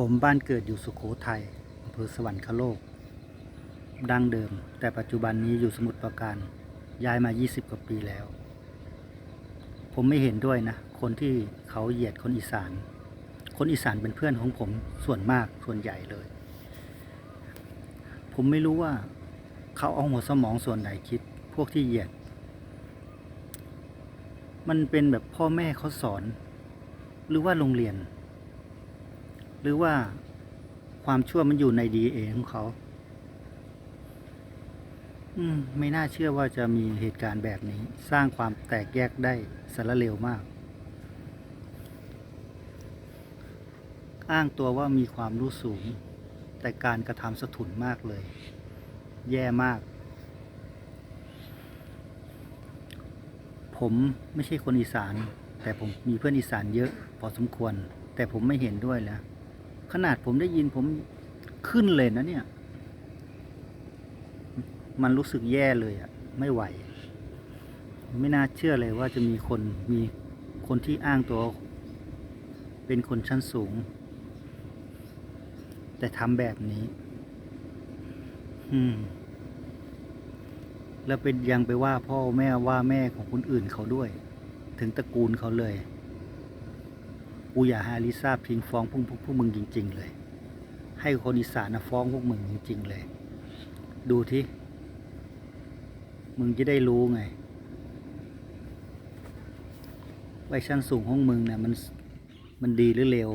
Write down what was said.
ผมบ้านเกิดอยู่สุโขทัยอำเภอสวรรคโลก ดั้งเดิม แต่ปัจจุบันนี้อยู่สมุทรปราการ ย้ายมา 20 กว่าปีแล้ว ผมไม่เห็นด้วยนะ คนที่เขาเหยียดคนอีสาน คนอีสานเป็นเพื่อนของผมส่วนมากส่วนใหญ่เลย ผมไม่รู้ว่าเขาเอาหัวสมองส่วนไหนคิด พวกที่เหยียด มันเป็นแบบพ่อแม่เขาสอน หรือว่าโรงเรียน หรือว่าความชั่วมันอยู่ในดีเอของเขา อืม ไม่น่าเชื่อว่าจะมีเหตุการณ์แบบนี้ สร้างความแตกแยกได้สารเร็วมาก อ้างตัวว่ามีความรู้สูง แต่การกระทำสะทุนมากเลย แย่มาก ผมไม่ใช่คนอีสาน แต่ผมมีเพื่อนอีสานเยอะพอสมควร แต่ผมไม่เห็นด้วยแล้ว ขนาดผมได้ยินผมขึ้นเลยนะเนี่ย มันรู้สึกแย่เลยอะไม่ไหว ไม่น่าเชื่อเลยว่าจะมีคนมีคนที่อ้างตัว เป็นคนชั้นสูง แต่ทำแบบนี้ อืม แล้วเป็นยังไปว่าพ่อแม่ว่าแม่ของคนอื่นเขาด้วย ถึงตระกูลเขาเลย กูอยากให้อลิซาพิงฟ้องพวกพวกพวกมึงจริง ๆ เลย ให้คนอีสานนะฟ้องพวกมึงจริง ๆ เลย ดูที่มึงจะได้รู้ไงไว้ชั้นสูงของมึงเนี่ยมันมันดีหรือเลว